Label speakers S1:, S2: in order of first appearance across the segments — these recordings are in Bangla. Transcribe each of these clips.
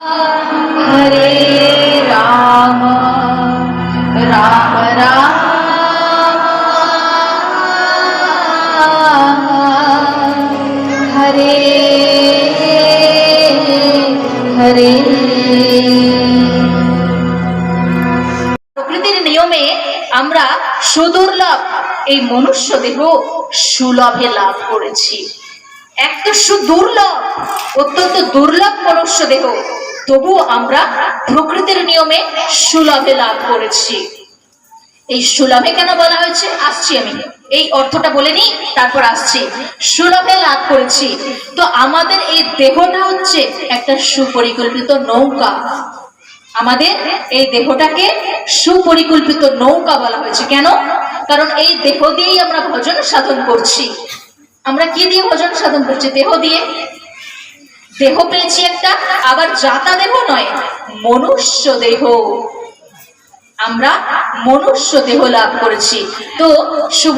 S1: हरे राम राम राम हरे हरे
S2: প্রকৃতির নিয়মে আমরা সুদুর্লভ এই মনুষ্য দেহ সুলভে লাভ করেছি এক তো সুদুর্লভ অত্যন্ত দুর্লভ মনুষ্য দেহ তবুও আমরা প্রকৃতির নিয়মে সুলভে লাভ করেছি। এই সুলভে কেন বলা হয়েছে? আসছি আমি। এই অর্থটা বলে নি তারপর আসছি। সুলভে লাভ করেছি। তো আমাদের এই দেহটা হচ্ছে একটা সুপরিকল্পিত নৌকা। আমাদের এই দেহটাকে সুপরিকল্পিত নৌকা বলা হয়েছে। কেন? কারণ এই দেহ দিয়েই আমরা ভজন সাধন করছি। আমরা কি দিয়ে ভজন সাধন করছি? দেহ দিয়ে। দেহ পেয়েছি একটা, আবার জাতা দেহ নয়, মনুষ্য দেহ। আমরা মনুষ্য দেহ লাভ করেছি। তো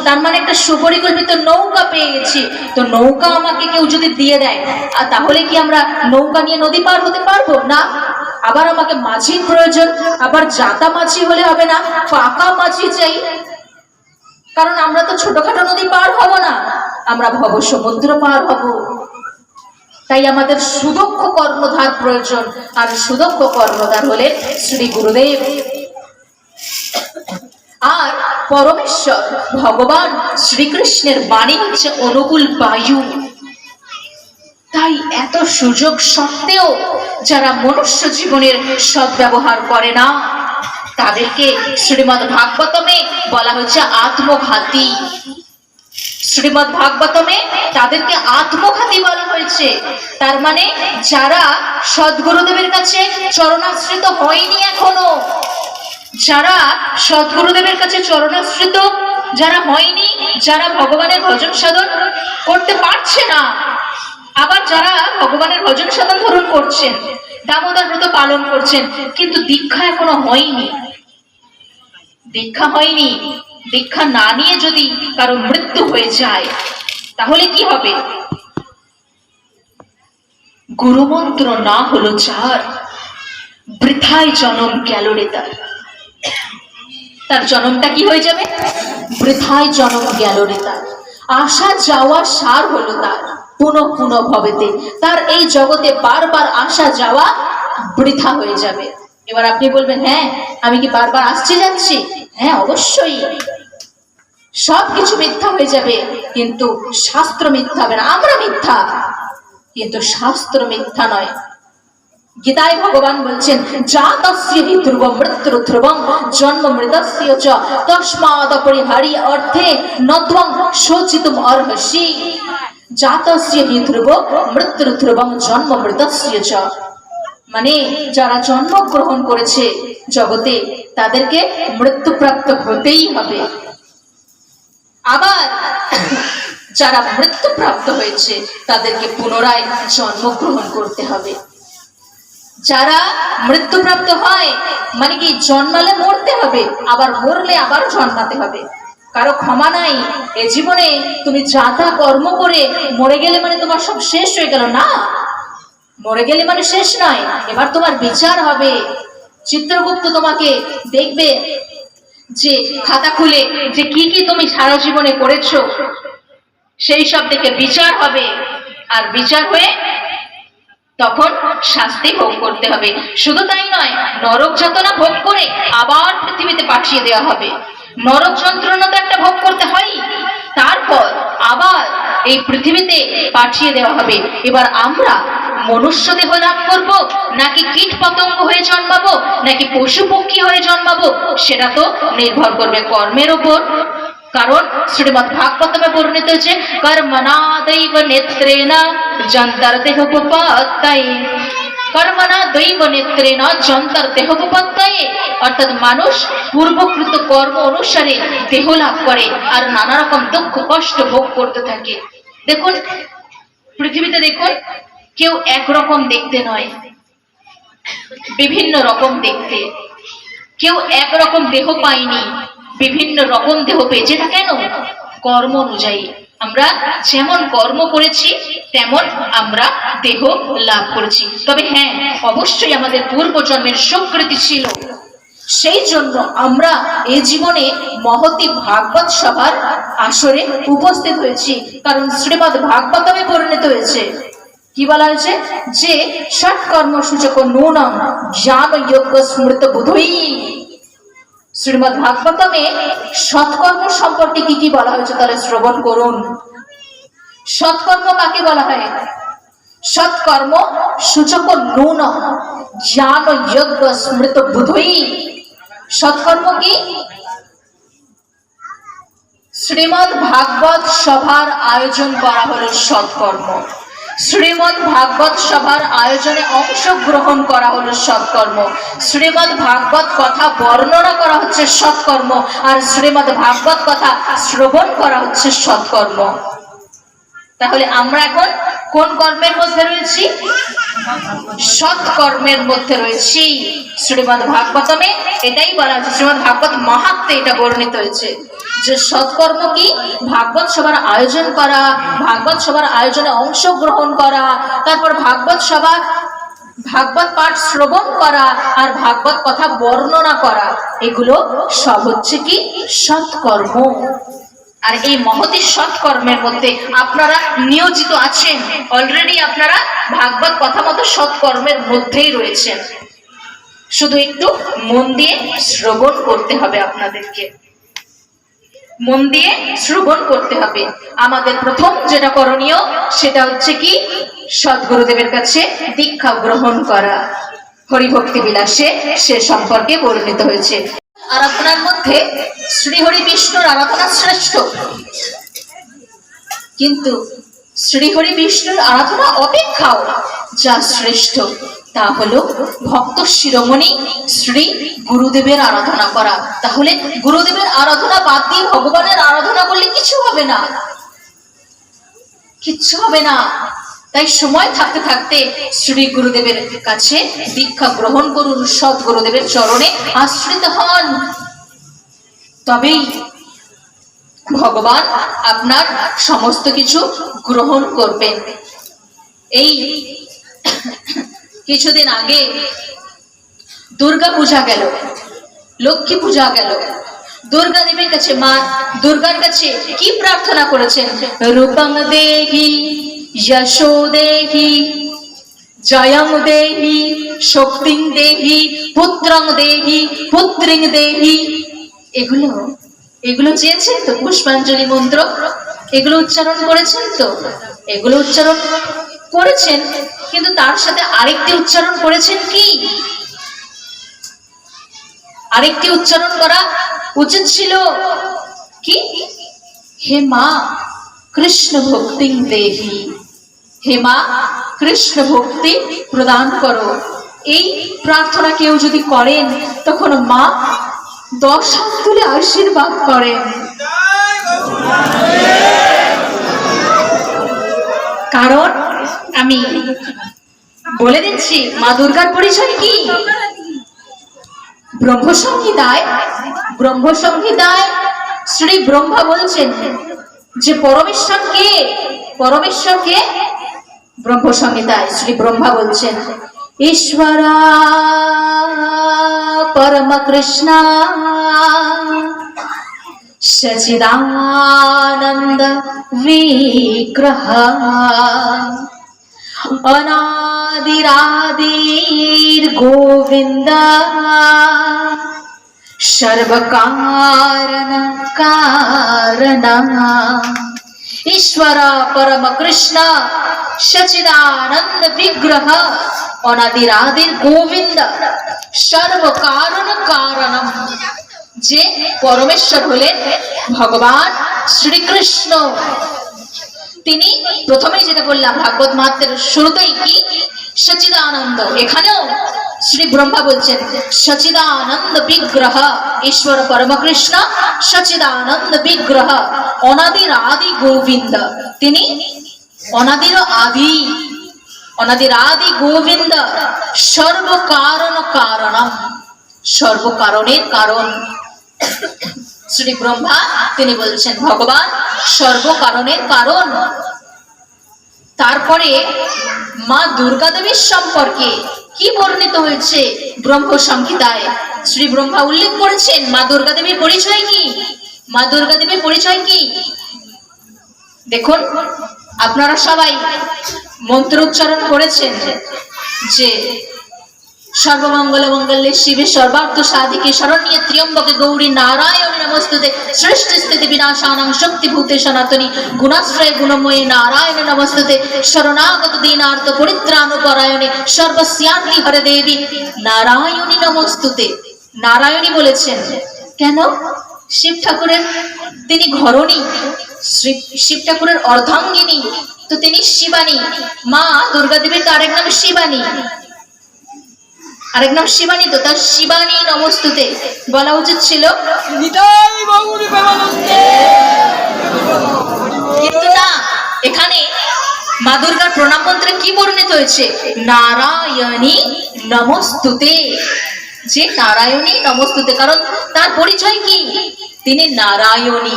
S2: তার মানে একটা সুপরিকল্পিত নৌকা পেয়ে গেছি তো নৌকা আমাকে কেউ যদি দিয়ে দেয় আর তাহলে কি আমরা নৌকা নিয়ে নদী পার হতে পারব? না। আবার আমাকে মাঝির প্রয়োজন। আবার জাতা মাঝি হলে হবে না, পাকা মাঝি চাই। কারণ আমরা তো ছোটখাটো নদী পার হব না। আমরা ভব সমুদ্র পার হব। তাই আমাদের সুদক্ষ কর্ণধার প্রয়োজন। আর সুদক্ষ কর্ণধার হলেন শ্রী গুরুদেব। আর পরমেশ্বর ভগবান শ্রীকৃষ্ণের বাণী হচ্ছে অনুকূল বায়ু। তাই এত সুযোগ সত্ত্বেও যারা মনুষ্য জীবনের সদ্ব্যবহার করে না, তাদেরকে শ্রীমদ ভাগবতমে বলা হচ্ছে আত্মঘাতী। শ্রীমদ ভাগবতমে তাদেরকে আত্মঘাতী বলা হয়েছে। তার মানে যারা সদ্গুরুদেবের কাছে চরণাশ্রিত হয়নি এখনও, যারা সদ্গুরুদেবের কাছে চরণাশ্রিত, যারা হয়নি, যারা ভগবানের ভজন সাধন করতে পারছে না, আবার যারা ভগবানের ভজন সাধন ধরুন করছেন, দামোদর ব্রত পালন করছেন, কিন্তু দীক্ষা এখনও হয়নি। দীক্ষা হয়নি। দীক্ষা না নিয়ে যদি কারও মৃত্যু হয়ে যায়, তাহলে কি হবে? গুরুমন্ত্র না হলো চার, বৃথায় জনম গেল রে তার। তার জনমটা কি হয়ে যাবে? বৃথায় জনম গেল রে তার। আসা যাওয়া সার হলো তার। পুনঃ পুনঃ ভবেতে তার এই জগতে বারবার আসা যাওয়া বৃথা হয়ে যাবে। এবার আপনি বলবেন হ্যাঁ আমি কি বারবার আসছি যাচ্ছি? হ্যাঁ অবশ্যই। সব কিছু মিথ্যা হয়ে যাবে, কিন্তু শাস্ত্র মিথ্যা হবে না। আমরা মিথ্যা, কিন্তু শাস্ত্র মিথ্যা নয়। গীতায় ভগবান বলছেন জাতস্য হি ধ্রুব মৃত্যু ধ্রুবম জন্ম মৃতস্য চ। তস্মাদ পরিহারি অর্থে নত্বং শোচিতুম অর্হসি। জাতস্য হি ধ্রুব মৃত্যু ধ্রুবম জন্ম মৃতস্য চ। মানে যারা জন্মগ্রহণ করেছে জগতে, তাদেরকে মৃত্যুপ্রাপ্ত হতেই হবে। আবার যারা মৃত্যুপ্রাপ্ত হয়েছে, তাদেরকে পুনরায় জন্মগ্রহণ করতে হবে। যারা মৃত্যুপ্রাপ্ত হয় মানে কি জন্মালে মরতে হবে, আবার মরলে আবার জন্মাতে হবে। কারও ক্ষমা নাই, এ জীবনে তুমি যা তা কর্ম করে মরে গেলে মানে তোমার সব শেষ হয়ে গেল, না? মরে গেলে মানে শেষ নয়। এবার তোমার বিচার হবে। চিত্রগুপ্ত তোমাকে দেখবে যে খাতা খুলে যে কি কি তুমি সারা জীবনে করেছ। সেই সব দেখে বিচার হবে। আর বিচার হয়ে তখন শাস্তি ভোগ করতে হবে। শুধু তাই নয়, নরক যাতনা ভোগ করে আবার পৃথিবীতে পাঠিয়ে দেওয়া হবে। নরক যন্ত্রণা তো একটা ভোগ করতে হয় তারপর আবার এই পৃথিবীতে পাঠিয়ে দেওয়া হবে। এবার আমরা মনুষ্য দেহ লাভ করব, নাকি কীট পতঙ্গ হয়ে জন্মাবো, নাকি পশু পক্ষী হয়ে জন্মাবো, সেটা তো নির্ভর করবে কর্মের ওপর কারণ শ্রীমৎ ভাগবতমে বর্ণিত হয়েছে কর্মনা দৈব নেত্রেণ যন্তর দেহোপপাত্তায় কর্মনা দৈব নেত্রে নেত্রেণ যন্তর দেহোপপাত্তায় অর্থাৎ মানুষ পূর্বকৃত কর্ম অনুসারে দেহ লাভ করে, আর নানা রকম দুঃখ কষ্ট ভোগ করতে থাকে। দেখুন, পৃথিবীতে দেখুন, কেউ একরকম দেখতে নয়, বিভিন্ন রকম দেখতে। কেউ একরকম দেহ পায়নি, বিভিন্ন রকম দেহ পেয়েছে না কেন? কর্ম অনুযায়ী। আমরা যেমন কর্ম করেছি, তেমন আমরা দেহ লাভ করেছি। তবে হ্যাঁ অবশ্যই আমাদের পূর্বজন্মের সুকৃতি ছিল। সেই জন্য আমরা এই জীবনে মহতি ভাগবত সভার আসরে উপস্থিত হয়েছি। কারণ শ্রীমদ ভাগবতমে পরিণত হয়েছে। কি বলা হয়েছে? যে ষটকর্ম সূচক নূনম জ্ঞান যোগ্য স্মৃত বোধই। শ্রীমদ ভাগবতমে সৎকর্ম সম্পর্কে কি কি বলা হয়েছে তাহলে শ্রবণ করুন। সৎকর্ম কাকে বলা হয়? সৎকর্ম সূচক নূন জ্ঞান যজ্ঞ স্মৃত বুধই। সৎকর্ম কি? শ্রীমদ ভাগবত সভার আয়োজন করা হলো সৎকর্ম। শ্রীমদ ভাগবত সভার আয়োজনে অংশগ্রহণ করা হলো সৎকর্ম। শ্রীমদ ভাগবত কথা বর্ণনা করা হচ্ছে সৎকর্ম আর শ্রীমদ ভাগবত কথা শ্রবণ করা হচ্ছে সৎকর্ম। তাহলে আমরা এখন কোন কর্মের মধ্যে রয়েছি? সৎ কর্মের মধ্যে রয়েছি। শ্রীমদ ভাগবতমে এটাই বলা হচ্ছে শ্রীমদ ভাগবত মাহাত্মে এটা বর্ণিত হয়েছে যে সৎকর্ম কি? ভাগবত সভার আয়োজন করা, ভাগবত সভার আয়োজনে অংশগ্রহণ করা, তারপর ভাগবত সভা, ভাগবত পাঠ শ্রবণ করা আর ভাগবত কথা বর্ণনা করা। এগুলো সব হচ্ছে কি? সৎকর্ম। আর এই মহতি সৎকর্মের মধ্যে আপনারা নিয়োজিত আছেন। অলরেডি আপনারা ভাগবত কথা মতো সৎকর্মের মধ্যেই রয়েছেন। শুধু একটু মন দিয়ে শ্রবণ করতে হবে আপনাদেরকে। মন দিয়ে শ্রবণ করতে হবে। আমাদের প্রথম যেটা করণীয়, সেটা হচ্ছে কি? সদ্গুরুদেবের কাছে দীক্ষা গ্রহণ করা। হরিভক্তি বিলাসে সে সম্পর্কে বর্ণিত হয়েছে। আরাধনার মধ্যে শ্রীহরি বিষ্ণুর আরাধনা শ্রেষ্ঠ। কিন্তু শ্রীহরি বিষ্ণুর আরাধনা অপেক্ষাও যা শ্রেষ্ঠ, তা হলো ভক্ত শিরোমণি শ্রী গুরুদেবের আরাধনা করা। তাহলে গুরুদেবের আরাধনা বাদ দিয়ে ভগবানের আরাধনা করলে কিছু হবে না। কিচ্ছু হবে না। তাই সময় থাকতে থাকতে শ্রী গুরুদেবের কাছে দীক্ষা গ্রহণ করুন সৎ গুরুদেবের চরণে, আশ্রিত হন। তবেই ভগবান আপনার সমস্ত কিছু গ্রহণ করবেন। এই কিছুদিন আগে দুর্গা পূজা গেল, লক্ষ্মী পূজা গেল। দুর্গা দেবীর কাছে মা, দুর্গার কাছে কি প্রার্থনা করেছেন? রূপং দেহি যশো দেহি জয়ং দেহি শক্তিং দেহি পুত্রং দেহি পুত্রিং দেহি এগুলো এগুলো চেয়েছেন তো? পুষ্পাঞ্জলি মন্ত্র? এগুলো উচ্চারণ করেছেন তো? এগুলো উচ্চারণ করেছেন, কিন্তু তার সাথে আরেকটি উচ্চারণ করেছেন কি? আরেকটি উচ্চারণ করা উচিত ছিল কি? হে মা, কৃষ্ণ ভক্তি দেহি। হে মা কৃষ্ণ ভক্তি প্রদান করো। এই প্রার্থনা কেউ যদি করেন, তখন মা দশ তুলে আশীর্বাদ করেন। কারণ আমি বলে দিচ্ছি, মা দুর্গার পরিচয় কি? ব্রহ্মসংহিতায় ব্রহ্মসংহিতায় শ্রী ব্রহ্মা বলছেন যে, পরমেশ্বর কে? পরমেশ্বর কে? ব্রহ্মসংহিতায় শ্রী ব্রহ্মা বলছেন ঈশ্বরা পরম কৃষ্ণ সচিদানন্দ বিগ্রহ অনাদিরাদির গোবিন্দ সর্বকারণ কারণ ঈশ্বর পরম কৃষ্ণ সচিদানন্দ বিগ্রহ অনাদিরাদির গোবিন্দ সর্বকারণ কারণম যে পরমেশ্বর হলেন ভগবান শ্রীকৃষ্ণ তিনি প্রথমেই যেটা বললাম, ভাগবত মাহাত্মের শুরুতেই কি? সচিদানন্দ। এখানেও শ্রী ব্রহ্মা বলছেন, সচিদানন্দ বিগ্রহ, ঈশ্বর পরমকৃষ্ণ, সচিদানন্দ বিগ্রহ অনাদির আদি গোবিন্দ। তিনি অনাদির আদি অনাদির আদি গোবিন্দ, সর্বকারণ কারণম, সর্বকারণের কারণ। শ্রী ব্রহ্মা তিনি বলছেন, ভগবান, সর্বকারণের কারণ। তারপরে মা দুর্গা দেবীর সম্পর্কে কি বর্ণিত হয়েছে? ব্রহ্ম সংহিতায়। শ্রী ব্রহ্মা উল্লেখ করেছেন, মা দুর্গা দেবীর পরিচয় কি? মা দুর্গা দেবীর পরিচয় কি? দেখুন, আপনারা সবাই মন্ত্র উচ্চারণ করেছেন যে সর্বমঙ্গল মঙ্গলে শিবে সর্বার্থ সাধিকে শরণ্যে ত্রিয়ম্বকে গৌরী নারায়ণ নমস্তুতে। সৃষ্টি স্থিতি বিনাশানাং শক্তিভূতে সনাতনী গুণাশ্রয় গুণময়ী নারায়ণ নমস্তুতে। শরণাগত দীনার্থ পরিত্রাণপরায়ণে সর্বস্যান্তি হরে দেবী নারায়ণী নমস্তুতে। নারায়ণী বলেছেন, কেন? শিব ঠাকুরের তিনি ঘরণী শিব- শিব ঠাকুরের অর্ধাঙ্গিনী, তো তিনি শিবানী। মা দুর্গা দেবীর তার এক নাম শিবানী। আরেক নাম শিবানী তো তার শিবানী নমস্তুতে বলা উচিত ছিল। কিন্তু না এখানে মা দুর্গার প্রণাম মন্ত্রে কি বর্ণিত হয়েছে? নারায়ণী নমস্তুতে। যে নারায়ণী নমস্তুতে কারণ তার পরিচয় কি? তিনি নারায়ণী।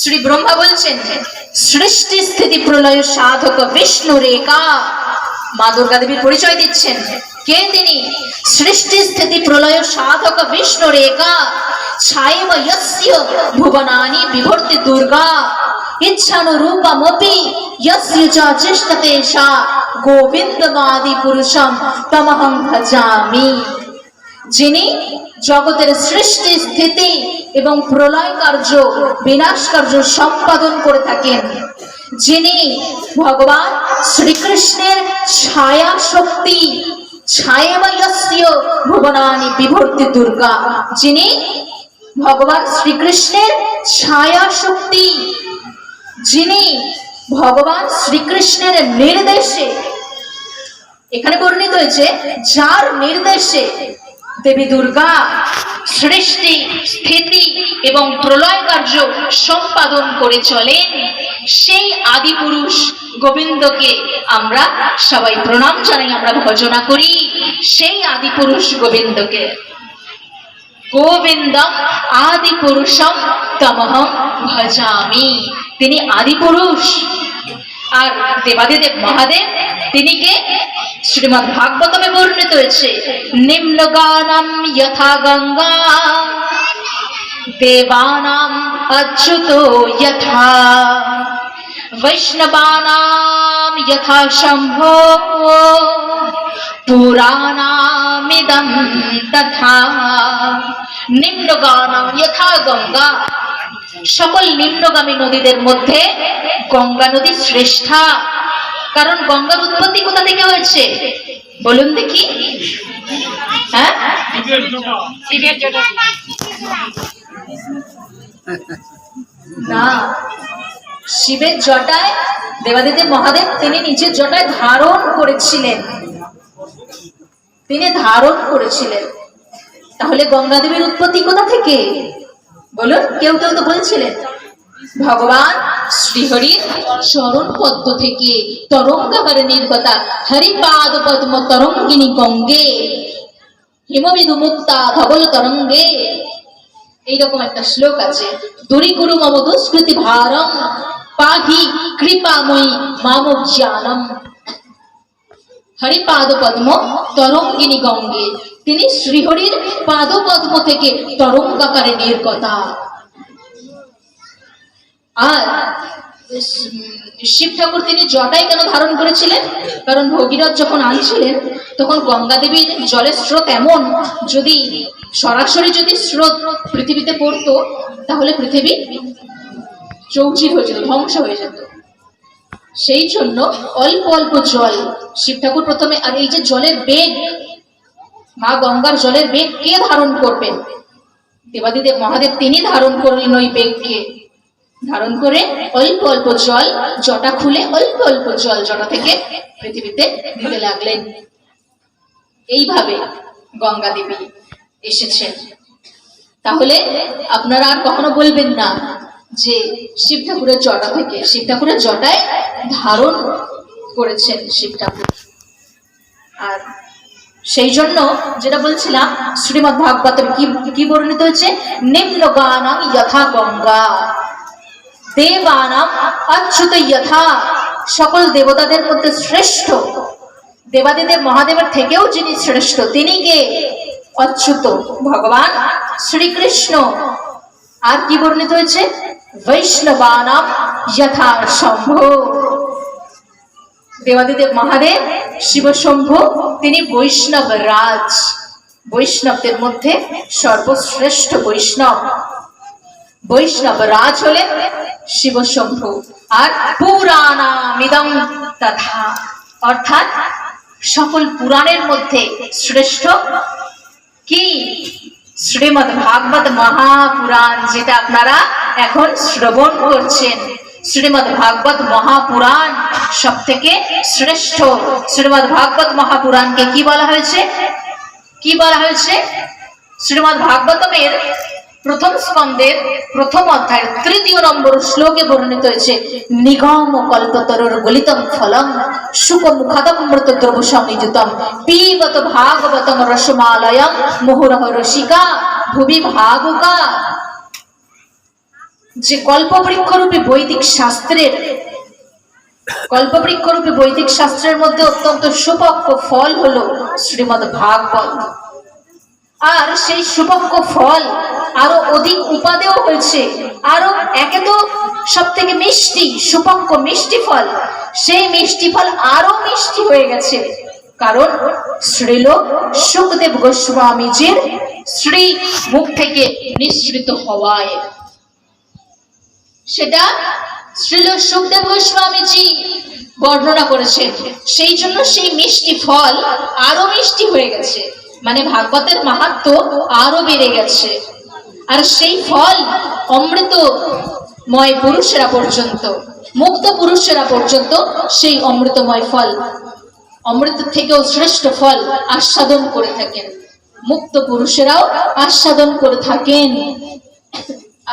S2: শ্রী ব্রহ্মা বলছেন সৃষ্টি স্থিতি প্রলয় সাধক বিষ্ণু রেখা মা দুর্গা দেবীর পরিচয় দিচ্ছেন। কে তিনি? সৃষ্টি স্থিতি প্রলয় সাধক বিষ্ণু রেখা। ছায়েব যস্য ভুবনানি বিভর্তি দুর্গা। ইচ্ছানুরূপমপি যস্য চ চেষ্টতে গোবিন্দমাদি পুরুষম তমহং ভজামি। যিনি জগতের সৃষ্টি স্থিতি এবং প্রলয় কার্য, বিনাশ কার্য সম্পাদন করে থাকেন। যিনি ভগবান শ্রীকৃষ্ণের ছায়া শক্তি বিভর্তি দুর্গা, যিনি ভগবান শ্রীকৃষ্ণের ছায়া শক্তি, যিনি ভগবান শ্রীকৃষ্ণের নির্দেশে, এখানে বর্ণিত হয়েছে, যার নির্দেশে দেবী দুর্গা সৃষ্টি, স্থিতি এবং প্রলয় কার্য সম্পাদন করে চলেন। সেই আদি পুরুষ গোবিন্দকে আমরা সবাই প্রণাম জানাই, আমরা ভজনা করি। সেই আদি পুরুষ গোবিন্দকে। গোবিন্দম আদি পুরুষম তমহম ভজামি। তিনি আদি পুরুষ আর দেবাদিদেব মহাদেব তিনি কে শ্রীমদ ভাগবতমে বর্ণিত হয়েছে নিম্ন গানম যথা গঙ্গা। দেবানাম অচ্যুত যথা। যথা শম্ভো পুরাণামিদম তথা নিম্নগানাম যথা গঙ্গা সকল নিম্নগামী নদীদের মধ্যে গঙ্গা নদী শ্রেষ্ঠা। কারণ গঙ্গার উৎপত্তি কোথা থেকে হয়েছে? বলুন দেখি। হ্যাঁ? না। শিবের জটায়, দেবাদিদেব মহাদেব, তিনি নিজের জটায় ধারণ করেছিলেন। তিনি ধারণ করেছিলেন। তাহলে গঙ্গা দেবীর উৎপত্তি কোথা থেকে? বলুন, কেউ কেউ তো বলছিলেন। ভগবান শ্রীহরির চরণ পদ্ম থেকে, তরঙ্গাকারে নির্গতা, হরিপাদ পদ্ম তরঙ্গিনী গঙ্গে, হিমবিদু মুক্তা ধবল তরঙ্গে। এইরকম একটা শ্লোক আছে দূরীকুরু মম দুষ্কৃতি ভারম, পাহি কৃপাময়ী মাম জ্ঞানম। হরিপাদ পদ্ম তরঙ্গিনী গঙ্গে, তিনি শ্রীহরির পাদ পদ্ম থেকে তরঙ্গাকারে নির্গতা। আর শিব ঠাকুর তিনি জটাই কেন ধারণ করেছিলেন? কারণ ভগীরথ যখন আনছিলেন, তখন গঙ্গা দেবীর জলের স্রোত এমন, যদি সরাসরি যদি স্রোত পৃথিবীতে পড়তো, তাহলে পৃথিবী চৌচির হয়ে যেত, ধ্বংস হয়ে যেত। সেই জন্য অল্প অল্প জল শিব ঠাকুর প্রথমে, আর এই যে জলের বেগ, মা গঙ্গার জলের বেগ কে ধারণ করবেন? দেবাদিদেব মহাদেব তিনি ধারণ করলেন ওই বেগকে। ধারণ করে অল্প অল্প জল, জটা খুলে অল্প অল্প জল জটা থেকে পৃথিবীতে দিতে লাগলেন। এইভাবে গঙ্গা দেবী এসেছেন। তাহলে আপনারা আর কখনো বলবেন না যে শিব ঠাকুরের জটা থেকে, শিব ঠাকুরের জটায় ধারণ করেছেন শিব ঠাকুর। আর সেই জন্য যেটা বলছিলাম শ্রীমদ ভাগবতের কি কি বর্ণিত হয়েছে? নিম্ন গানাম যথা গঙ্গা। দেবানাম অচ্যুত যথা সকল দেবতাদের মধ্যে শ্রেষ্ঠ। দেবাদিদেব মহাদেবের থেকেও যিনি শ্রেষ্ঠ, তিনি কে? অচ্যুত ভগবান শ্রীকৃষ্ণ। আর কি বর্ণিত হয়েছে? বৈষ্ণবানাম যথা শম্ভ। দেবাদিদেব মহাদেব, শিবশম্ভু, তিনি বৈষ্ণব রাজ বৈষ্ণবদের মধ্যে সর্বশ্রেষ্ঠ বৈষ্ণব। বৈষ্ণব রাজ হলেন শিবশম্ভু। আর পুরাণামিদং তথা, অর্থাৎ সকল পুরাণের মধ্যে শ্রেষ্ঠ কি? শ্রীমদ ভাগবত মহাপুরাণ, যেটা আপনারা এখন শ্রবণ করছেন। শ্রীমদ ভাগবত মহাপুরাণ সব থেকে শ্রেষ্ঠ। শ্রীমদ ভাগবত মহাপুরাণকে কি বলা হয়েছে? কি বলা হয়েছে? শ্রীমদ ভাগবতমের প্রথম স্কন্ধের প্রথম অধ্যায়ের তৃতীয় নম্বর শ্লোকে বর্ণিত হয়েছে, নিগম কল্পতরুর গলিতম ফলম সুখ মুখাদম মৃত দ্রব সংযুতম পিবত ভাগবতম রসমালয়ম মুহুরহ রসিকা, ভুবি ভাবুকা। যে কল্পবৃক্ষরূপী বৈদিক শাস্ত্রের, কল্পবৃক্ষরূপী বৈদিক শাস্ত্রের মধ্যে অত্যন্ত সুপক্ষ ফল হলো শ্রীমদ ভাগবত। আর সেই সুপক্ষ ফল আরও অধিক উপাদেয় হয়েছে। আরও একে তো সব থেকে মিষ্টি সুপক্ষ মিষ্টি ফল। সেই মিষ্টি ফল আরও মিষ্টি হয়ে গেছে। কারণ শ্রীল সুখদেব গোস্বামীজির শ্রী মুখ থেকে নিঃসৃত হওয়ায়। সেটা শ্রীল সুখদেব গোস্বামীজি বর্ণনা করেছেন। সেই জন্য সেই মিষ্টি ফল আরও মিষ্টি হয়ে গেছে। মানে ভাগবতের মাহাত্ম আরও বেড়ে গেছে। আর সেই ফল অমৃতময় পুরুষেরা পর্যন্ত, মুক্ত পুরুষেরা পর্যন্ত সেই অমৃতময় ফল, অমৃত থেকেও শ্রেষ্ঠ ফল আস্বাদন করে থাকেন। মুক্ত পুরুষেরাও আস্বাদন করে থাকেন।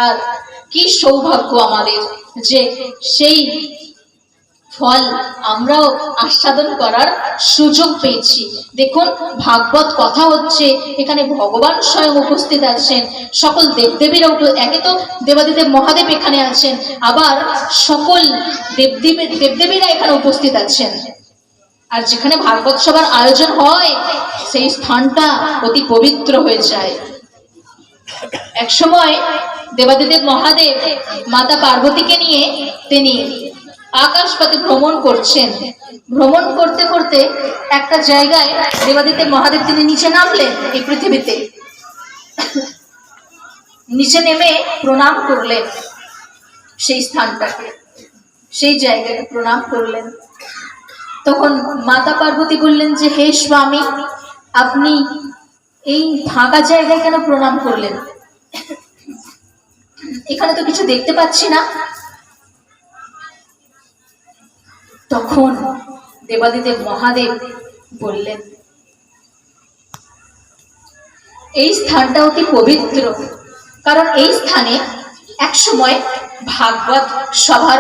S2: আর কি সৌভাগ্য আমাদের যে সেই ফল আমরাও আস্বাদন করার সুযোগ পেয়েছি। দেখুন, ভাগবত কথা হচ্ছে, এখানে ভগবান স্বয়ং উপস্থিত আছেন, সকল দেবদেবীরা একে তো দেবাদিদেব মহাদেব এখানে আছেন, আবার সকল দেবদেবী, দেবদেবীরা এখানে উপস্থিত আছেন। আর যেখানে ভাগবত সভার আয়োজন হয়, সেই স্থানটা অতি পবিত্র হয়ে যায়। এক সময় দেবাদিদেব মহাদেব মাতা পার্বতীকে নিয়ে তিনি আকাশপথে ভ্রমণ করছেন। ভ্রমণ করতে করতে একটা জায়গায় দেবাদিতে মহাদেব তিনি নিচে নামলেন এই পৃথিবীতে। নিচে নেমে প্রণাম করলেন সেই স্থানটাকে। সেই জায়গাকে প্রণাম করলেন। তখন মাতা পার্বতী বললেন যে, হে স্বামী, আপনি এই ফাঁকা জায়গায় কেন প্রণাম করলেন? এখানে তো কিছু দেখতে পাচ্ছি না। তখন দেবাদিদেব মহাদেব বললেন, এই স্থানটা অতি পবিত্র? কারণ এই স্থানে এক সময় ভাগবত সভার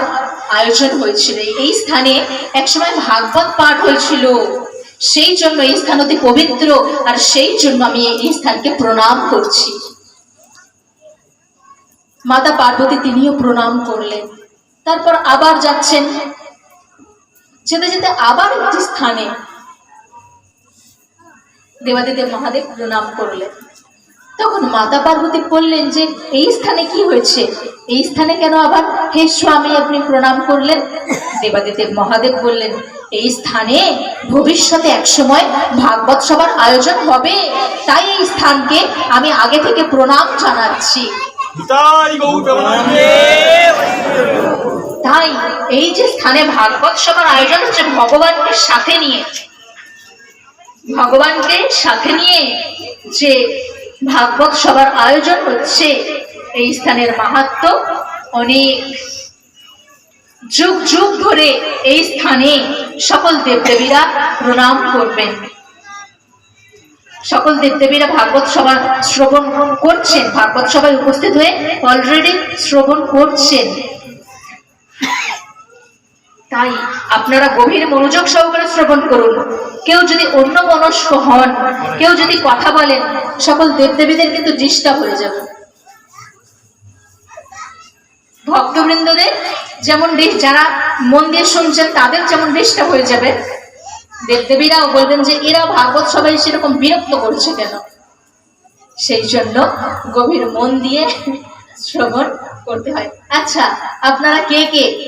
S2: আয়োজন হয়েছিল। এই স্থানে একসময় ভাগবত পাঠ হয়েছিল। সেই জন্য এই স্থান অতি পবিত্র, আর সেই জন্য আমি এই স্থানকে প্রণাম করছি। মাতা পার্বতী তিনিও প্রণাম করলেন। তারপর আবার যাচ্ছেন যেতে যেতে আবার একটি স্থানে দেবাদিদেব মহাদেব প্রণাম করলেন। তখন মাতা পার্বতী বললেন যে, এই স্থানে কি হয়েছে? এই স্থানে কেন আবার? হে স্বামী, আপনি প্রণাম করলেন। দেবাদিদেব মহাদেব বললেন, এই স্থানে ভবিষ্যতে একসময় ভাগবত সভার আয়োজন হবে। তাই এই স্থানকে আমি আগে থেকে প্রণাম জানাচ্ছি। তাই এই যে স্থানে ভাগবত সভার আয়োজন হচ্ছে, ভগবানকে সাথে নিয়ে। ভগবানকে সাথে নিয়ে যে ভাগবত সভার আয়োজন হচ্ছে, এই স্থানের মাহাত্ম অনেক। যুগ যুগ ধরে এই স্থানে সকল দেবদেবীরা প্রণাম করবেন। সকল দেবদেবীরা ভাগবত সভা শ্রবণ করছেন, ভাগবত সভায় উপস্থিত হয়ে অলরেডি শ্রবণ করছেন। তাই আপনারা গভীর মনোযোগ সহকারে শ্রবণ করুন। কেউ যদি অন্য মনস্ক হন, কেউ যদি কথা বলেন, সকল দেবদেবীদের কিন্তু ডিস্টার্ব হয়ে যাবে। ভক্তবৃন্দদের যেমন যারা মন দিয়ে শুনছেন, তাদের যেমন দেশটা হয়ে যাবে। দেবদেবীরাও বলবেন যে, এরা ভাগবত সবাই সেরকম বিরক্ত করছে কেন? সেই জন্য গভীর মন দিয়ে শ্রবণ করতে হয়। আচ্ছা আপনারা কে কে?